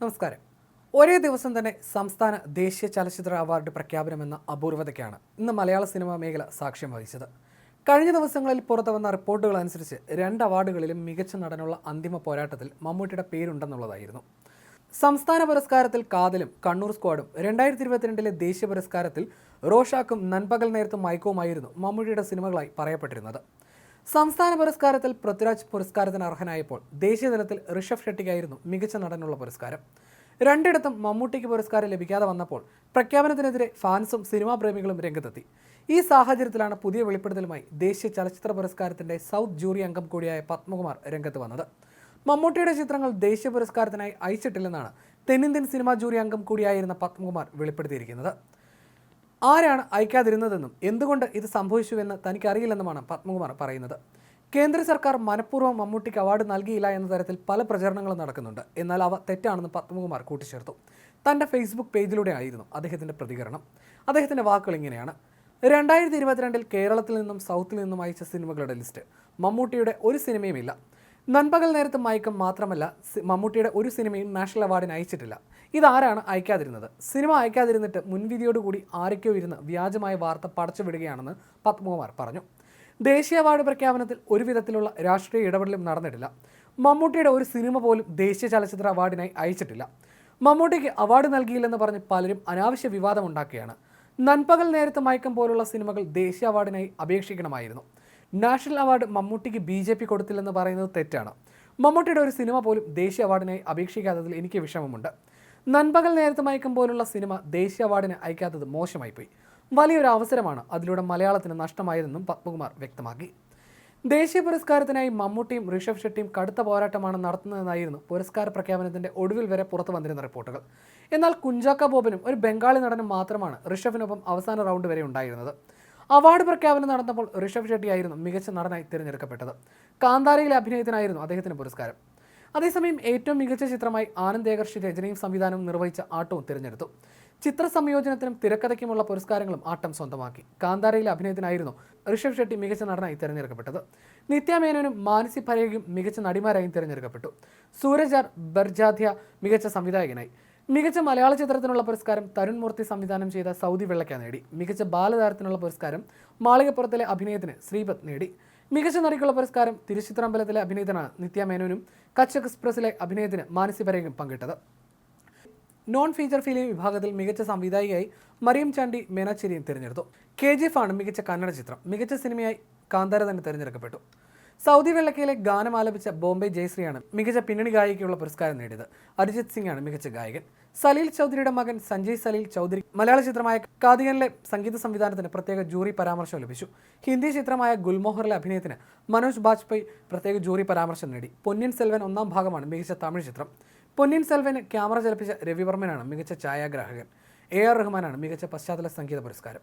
നമസ്കാരം. ഒരേ ദിവസം തന്നെ സംസ്ഥാന ദേശീയ ചലച്ചിത്ര അവാർഡ് പ്രഖ്യാപനമെന്ന അപൂർവതയ്ക്കാണ് ഇന്ന് മലയാള സിനിമാ മേഖല സാക്ഷ്യം വഹിച്ചത്. കഴിഞ്ഞ ദിവസങ്ങളിൽ പുറത്തു വന്ന റിപ്പോർട്ടുകൾ അനുസരിച്ച് രണ്ട് അവാർഡുകളിലും മികച്ച നടനുള്ള അന്തിമ പോരാട്ടത്തിൽ മമ്മൂട്ടിയുടെ പേരുണ്ടെന്നുള്ളതായിരുന്നു. സംസ്ഥാന പുരസ്കാരത്തിൽ കാതലും കണ്ണൂർ സ്ക്വാഡും രണ്ടായിരത്തി ഇരുപത്തിരണ്ടിലെ ദേശീയ പുരസ്കാരത്തിൽ റോഷാക്കും നൻപകൽ നേരത്തും മയക്കവുമായിരുന്നു മമ്മൂട്ടിയുടെ സിനിമകളായി പറയപ്പെട്ടിരുന്നത്. സംസ്ഥാന പുരസ്കാരത്തിൽ പൃഥ്വിരാജ് പുരസ്കാരത്തിന് അർഹനായപ്പോൾ ദേശീയ തലത്തിൽ ഋഷഭ് ഷെട്ടിക്കായിരുന്നു മികച്ച നടനുള്ള പുരസ്കാരം. രണ്ടിടത്തും മമ്മൂട്ടിക്ക് പുരസ്കാരം ലഭിക്കാതെ വന്നപ്പോൾ പ്രഖ്യാപനത്തിനെതിരെ ഫാൻസും സിനിമാ പ്രേമികളും രംഗത്തെത്തി. ഈ സാഹചര്യത്തിലാണ് പുതിയ വെളിപ്പെടുത്തലുമായി ദേശീയ ചലച്ചിത്ര പുരസ്കാരത്തിന്റെ സൗത്ത് ജൂറി അംഗം കൂടിയായ പത്മകുമാർ രംഗത്ത് വന്നത്. മമ്മൂട്ടിയുടെ ചിത്രങ്ങൾ ദേശീയ പുരസ്കാരത്തിനായി അയച്ചിട്ടില്ലെന്നാണ് തെന്നിന്ത്യൻ സിനിമാ ജൂറി അംഗം കൂടിയായിരുന്ന പത്മകുമാർ വെളിപ്പെടുത്തിയിരിക്കുന്നത്. ആരാണ് അയക്കാതിരുന്നതെന്നും എന്തുകൊണ്ട് ഇത് സംഭവിച്ചുവെന്ന് തനിക്കറിയില്ലെന്നുമാണ് പത്മകുമാർ പറയുന്നത്. കേന്ദ്ര സർക്കാർ മനഃപൂർവം മമ്മൂട്ടിക്ക് അവാർഡ് നൽകിയില്ല എന്ന തരത്തിൽ പല പ്രചരണങ്ങളും നടക്കുന്നുണ്ട്. എന്നാൽ അവ തെറ്റാണെന്ന് പത്മകുമാർ കൂട്ടിച്ചേർത്തു. തന്റെ ഫേസ്ബുക്ക് പേജിലൂടെ ആയിരുന്നു അദ്ദേഹത്തിന്റെ പ്രതികരണം. അദ്ദേഹത്തിന്റെ വാക്കുകൾ ഇങ്ങനെയാണ്. രണ്ടായിരത്തി ഇരുപത്തിരണ്ടിൽ കേരളത്തിൽ നിന്നും സൗത്തിൽ നിന്നും അയച്ച സിനിമകളുടെ ലിസ്റ്റ് മമ്മൂട്ടിയുടെ ഒരു സിനിമയുമില്ല. നൻപകൽ നേരത്തെ മയക്കം മാത്രമല്ല മമ്മൂട്ടിയുടെ ഒരു സിനിമയും നാഷണൽ അവാർഡിന് അയച്ചിട്ടില്ല. ഇതാരാണ് അയക്കാതിരുന്നത്? സിനിമ അയക്കാതിരുന്നിട്ട് മുൻവിധിയോടുകൂടി ആരൊക്കെയോ ഇരുന്ന് വ്യാജമായ വാർത്ത പടച്ചു വിടുകയാണെന്ന് പത്മകുമാർ പറഞ്ഞു. ദേശീയ അവാർഡ് പ്രഖ്യാപനത്തിൽ ഒരു വിധത്തിലുള്ള രാഷ്ട്രീയ ഇടപെടലും നടന്നിട്ടില്ല. മമ്മൂട്ടിയുടെ ഒരു സിനിമ പോലും ദേശീയ ചലച്ചിത്ര അവാർഡിനായി അയച്ചിട്ടില്ല. മമ്മൂട്ടിക്ക് അവാർഡ് നൽകിയില്ലെന്ന് പറഞ്ഞ് പലരും അനാവശ്യ വിവാദമുണ്ടാക്കുകയാണ്. നൻപകൽ നേരത്തെ മയക്കം പോലുള്ള സിനിമകൾ ദേശീയ അവാർഡിനായി അപേക്ഷിക്കണമായിരുന്നു. നാഷണൽ അവാർഡ് മമ്മൂട്ടിക്ക് ബി ജെ പി കൊടുത്തില്ലെന്ന് പറയുന്നത് തെറ്റാണ്. മമ്മൂട്ടിയുടെ ഒരു സിനിമ പോലും ദേശീയ അവാർഡിനായി അപേക്ഷിക്കാത്തതിൽ എനിക്ക് വിഷമമുണ്ട്. നൻപകൽ നേരത്തെ മയക്കം പോലുള്ള സിനിമ ദേശീയ അവാർഡിന് അയക്കാത്തത് മോശമായിപ്പോയി. വലിയൊരു അവസരമാണ് അതിലൂടെ മലയാളത്തിന് നഷ്ടമായതെന്നും പത്മകുമാർ വ്യക്തമാക്കി. ദേശീയ പുരസ്കാരത്തിനായി മമ്മൂട്ടിയും ഋഷഭ് ഷെട്ടിയും കടുത്ത പോരാട്ടമാണ് നടത്തുന്നതെന്നായിരുന്നു പുരസ്കാര പ്രഖ്യാപനത്തിന്റെ ഒടുവിൽ വരെ പുറത്തു വന്നിരുന്ന റിപ്പോർട്ടുകൾ. എന്നാൽ കുഞ്ചാക്ക ബോബനും ഒരു ബംഗാളി നടനും മാത്രമാണ് ഋഷഭിനൊപ്പം അവസാന റൗണ്ട് വരെ ഉണ്ടായിരുന്നത്. അവാർഡ് പ്രഖ്യാപനം നടന്നപ്പോൾ ഋഷഭ് ഷെട്ടിയായിരുന്നു മികച്ച നടനായി തിരഞ്ഞെടുക്കപ്പെട്ടത്. കാന്താരയിലെ അഭിനയത്തിനായിരുന്നു അദ്ദേഹത്തിന് പുരസ്കാരം. അതേസമയം ഏറ്റവും മികച്ച ചിത്രമായി ആനന്ദ് ഏകർഷി രചനയും സംവിധാനവും നിർവഹിച്ച ആട്ടവും തിരഞ്ഞെടുത്തു. ചിത്ര സംയോജനത്തിനും തിരക്കഥയ്ക്കുമുള്ള പുരസ്കാരങ്ങളും ആട്ടം സ്വന്തമാക്കി. കാന്താരയിലെ അഭിനയത്തിനായിരുന്നു ഋഷഭ് ഷെട്ടി മികച്ച നടനായി തിരഞ്ഞെടുക്കപ്പെട്ടത്. നിത്യാമേനോനും മാനസി പരേഖയും മികച്ച നടിമാരായും തിരഞ്ഞെടുക്കപ്പെട്ടു. സൂരജ് ആർ ബർജാധ്യ മികച്ച സംവിധായകനായി. മികച്ച മലയാള ചിത്രത്തിനുള്ള പുരസ്കാരം തരുൺ മൂർത്തി സംവിധാനം ചെയ്ത സൗദി വെള്ളക്ക നേടി. മികച്ച ബാലതാരത്തിനുള്ള പുരസ്കാരം മാളികപ്പുറത്തിലെ അഭിനയത്തിന് ശ്രീപത് നേടി. മികച്ച നടിക്കുള്ള പുരസ്കാരം തിരുച്ചിത്രമ്പലത്തിലെ അഭിനേതനാണ് നിത്യ മേനോനും കച്ച് എക്സ്പ്രസിലെ അഭിനയത്തിന് മാനസി പരേഗും പങ്കിട്ടത്. നോൺ ഫീച്ചർ ഫിലിം വിഭാഗത്തിൽ മികച്ച സംവിധായികയായി മറിയം ചാണ്ടി മേനാച്ചേരിയും തിരഞ്ഞെടുത്തു. കെ ജി എഫ് ആണ് മികച്ച കന്നഡ ചിത്രം. മികച്ച സിനിമയായി കാന്താര തന്നെ തിരഞ്ഞെടുക്കപ്പെട്ടു. സൗദി വെള്ളക്കയിലെ ഗാനം ആലപിച്ച ബോംബെ ജയശ്രീയാണ് മികച്ച പിന്നണി ഗായികയ്ക്കുള്ള പുരസ്കാരം നേടിയത്. അരിജിത് സിംഗ് ആണ് മികച്ച ഗായകൻ. സലീൽ ചൗധരിയുടെ മകൻ സഞ്ജയ് സലീൽ ചൗധരി മലയാള ചിത്രമായ കാതികനിലെ സംഗീത സംവിധാനത്തിന് പ്രത്യേക ജൂറി പരാമർശം ലഭിച്ചു. ഹിന്ദി ചിത്രമായ ഗുൽമോഹറിലെ അഭിനയത്തിന് മനോജ് ബാജ്പേയി പ്രത്യേക ജൂറി പരാമർശം നേടി. പൊന്നിൻ സെൽവൻ ഒന്നാം ഭാഗമാണ് മികച്ച തമിഴ് ചിത്രം. പൊന്നിൻ സെൽവന് ക്യാമറ ചലിപ്പിച്ച രവിവർമ്മനാണ് മികച്ച ഛായാഗ്രാഹകൻ. എ ആർ റഹ്മാനാണ് മികച്ച പശ്ചാത്തല സംഗീത പുരസ്കാരം.